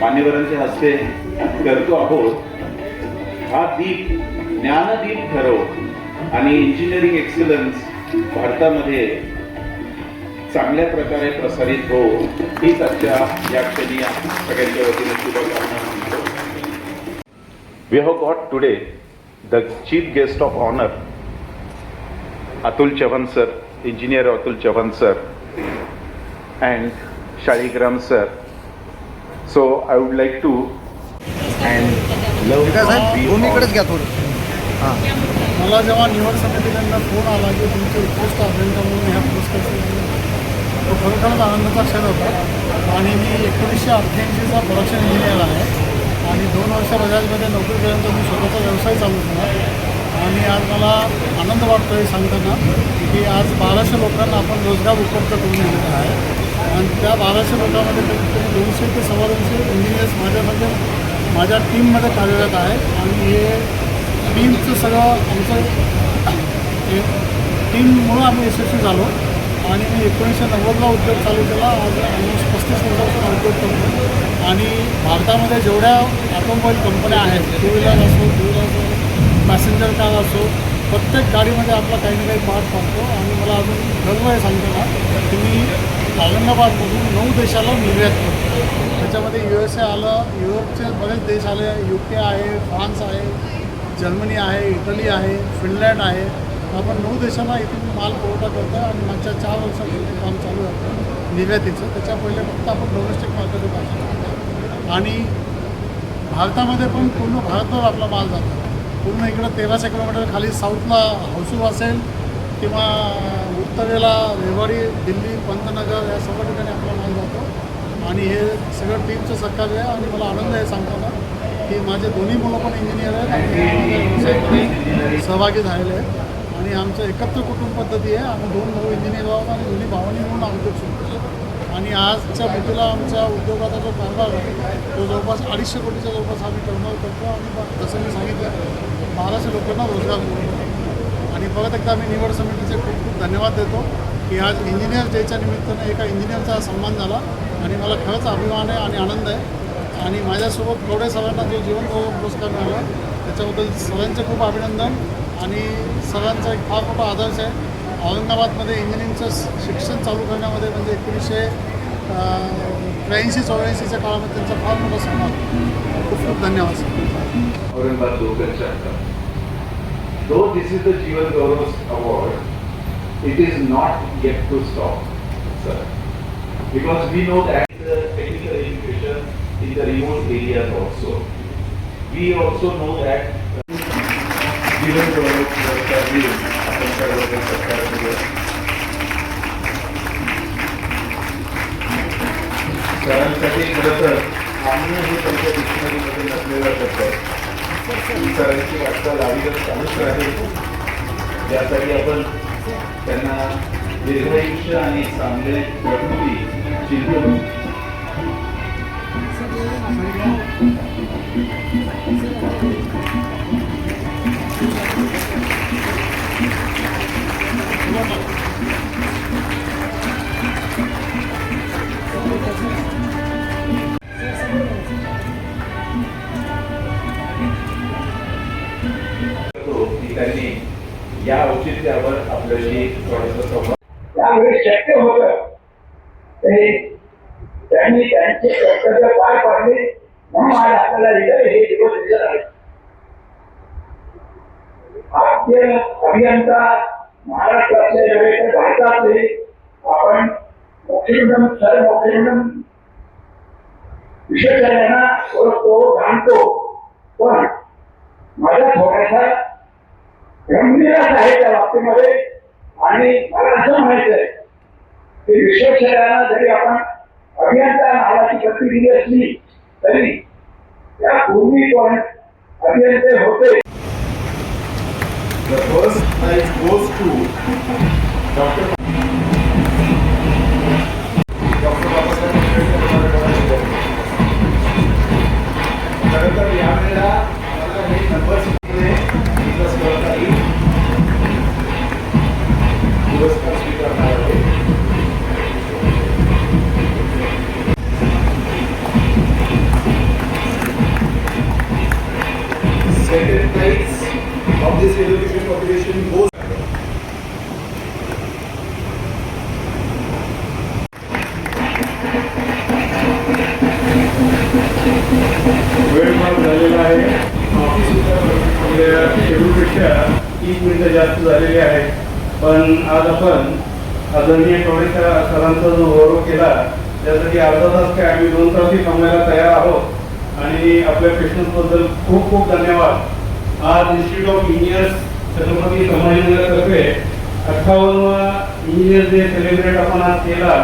मान्यवरांच्या हस्ते करतो आहोत. हा दीप ज्ञानदीप ठरव आणि इंजिनिअरिंग एक्सलन्स भारतामध्ये चांगल्या प्रकारे प्रसारित हो हीच आजच्या या क्षणी सगळ्यांच्या वतीने शुभकामना We have got today the chief guest of honor, Atul Chavan sir, engineer Atul Chavan sir, and Shaligram sir. So I would like to and love भूमीकडेच घ्या थोडं हां मला जेव्हा निवड समितीकडनं फोन आला की तुमची पोस्ट अभियंता म्हणून ह्या पुरस्कार तो खरोखरच आनंदाचा क्षण होता आणि मी एकोणीसशे अठ्ठ्याऐंशीचा प्रोडक्शन इंजिनियर आहे आणि दोन वर्ष बजाजमध्ये नोकरी केल्यानंतर मी स्वतःचा व्यवसाय चालू केला. आणि आज मला आनंद वाटतो हे सांगताना की आज बाराशे लोकांना आपण रोजगार उपलब्ध करून दिलेला आहे. आणि त्या बाराशे लोकांमध्ये कमीत कमी दोनशे ते सव्वा दोनशे इंजिनियर्स माझ्यामध्ये माझ्या टीममध्ये कार्यरत आहे आणि हे टीमचं सगळं आमचं टीममुळं आम्ही यशस्वी झालो. आणि मी एकोणीसशे नव्वदला उद्योग चालू केला. आज ऑलमोस्ट पस्तीस वर्षापासून उद्योग करतो आणि भारतामध्ये जेवढ्या ऑटोमोबाईल कंपन्या आहेत टू व्हीलर असो टू व्हीलर असो पॅसेंजर कार असो प्रत्येक गाडीमध्ये आपला काही ना काही पार्ट पडतो. आणि मला अजून गर्व आहे सांगताना की मी औरंगाबादमधून नऊ देशाला निर्यात करतो. त्याच्यामध्ये यू एस ए आलं युरोपचे बरेच देश आले यू के आहे फ्रान्स आहे जर्मनी आहे इटली आहे फिनलँड आहे. आपण नऊ देशांना इथून माल पुरवठा करतो आणि मागच्या चार वर्षापासून काम चालू आहे निर्यातीचं. त्याच्या पहिले फक्त आपण डोमेस्टिक मार्केट पाहिजे आणि भारतामध्ये पण पूर्ण भारतभर आपला माल जातो. पूर्ण इकडं तेराशे किलोमीटर खाली साऊथला हौसूर असेल किंवा उत्तरेला रेवाडी दिल्ली पंतनगर या सर्व ठिकाणी आपला माल जातो. आणि हे सगळं टीमचं सहकार्य आहे आणि मला आनंद आहे सांगताना की माझे दोन्ही मुलं पण इंजिनियर आहेत आणि व्यवसायामध्ये सहभागी झालेले आहेत आणि आमचं एकत्र कुटुंब पद्धती आहे. आम्ही दोन भाऊ इंजिनियर आहोत आणि दोन्ही भावांनी म्हणून आमचं सुरू आणि आजच्या भेटीला आमच्या उद्योगाचा जो कारभार आहे तो जवळपास अडीचशे कोटीच्या जवळपास आम्ही टर्नओव्हर करतो आणि जसं मी सांगितलं बाराशे लोकांना रोजगार मिळतो. आणि परत एकदा मी निवड समितीचे खूप खूप धन्यवाद देतो की आज इंजिनियर डेच्या निमित्तानं एका इंजिनियरचा सन्मान झाला. आणि मला खरंच अभिमान आहे आणि आनंद आहे. आणि माझ्यासोबत थोडे सरांना जो जीवन गौरव पुरस्कार मिळाला त्याच्याबद्दल सगळ्यांचे खूप अभिनंदन. आणि सगळ्यांचा एक फार मोठा आदर्श आहे. औरंगाबादमध्ये इंजिनिअरिंगचं श- शिक्षण चालू करण्यामध्ये म्हणजे एकोणीसशे त्र्याऐंशी चौऱ्याऐंशीच्या काळामध्ये त्यांचा फार मोठा सहभाग खूप खूप धन्यवाद sir Aurangabad local chapter Though this is the Jeevan Gaurav's award, it is not yet to stop, sir. Because we know that the technical education in the remote areas also. We also know that सरांसाठी खरं तर आम्ही हे त्यांच्या डिक्शनरीमध्ये नसलेलं शब्द आहे. सरांची वाटचाल आधीच चालूच राहील. यासाठी आपण त्यांना दीर्घायुष्य आणि चांगले प्रकृती चिंतून आपल्याशी थोडंसं संवाद त्यावेळी शक्य होत. त्यांनी त्यांचे कर्तव्य पार पाडले. म्हणून आज आपल्याला इथं हे दिवस दिसत आहे भारतीय अभियंता महाराष्ट्रातले नव्हे तर भारतातले आपण मोक्षिंडम सर मोक्षिंडम विशेषज्ञांना ओळखतो जाणतो. पण माझ्या थोड्याशा गंभीर आहे त्या बाबतीमध्ये आणि मला असं म्हणायचंय की विश्वेश्वरांना जरी आपण अभियंता नावाची पदवी दिली असली तरी त्या पूर्वी पण अभियंते होते The first prize goes to Dr. तीस मिनिटं जास्त झालेली आहेत. पण आज आपण आदरणीय टोळेच्या सरांचा जो गौरव केला त्यासाठी अर्धा तास काय आम्ही दोन तासही थांबायला तयार आहोत. आणि आपल्या पेशंटबद्दल खूप खूप धन्यवाद. आज इन्स्टिट्यूट ऑफ इंजिनियर्स छत्रपती संभाजीनगरतर्फे अठ्ठावन्नवा इंजिनियर डे सेलिब्रेट आपण आज केला.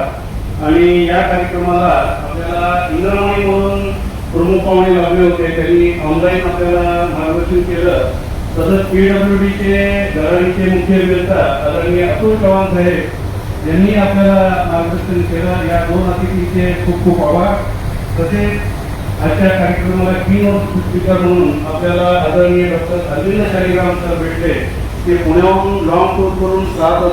आणि या कार्यक्रमाला आपल्याला इंद्रमणी म्हणून प्रमुख पाहुणे लाभले होते. त्यांनी ऑनलाईन आपल्याला मार्गदर्शन केलं. तसंच पीडब्ल्यू डीचे दराडीचे मुख्य अभियंता आदरणीय अतुल चव्हाण साहेब यांनी आपल्याला मार्गदर्शन केलं. या दोन अतिथीचे खूप खूप आभार. तसेच आजच्या कार्यक्रमाला किंग स्पीकर म्हणून आपल्याला आदरणीय डॉक्टर अरविंद शालिग्राम सर भेटले. ते पुण्याहून लॉंग टूर करून सात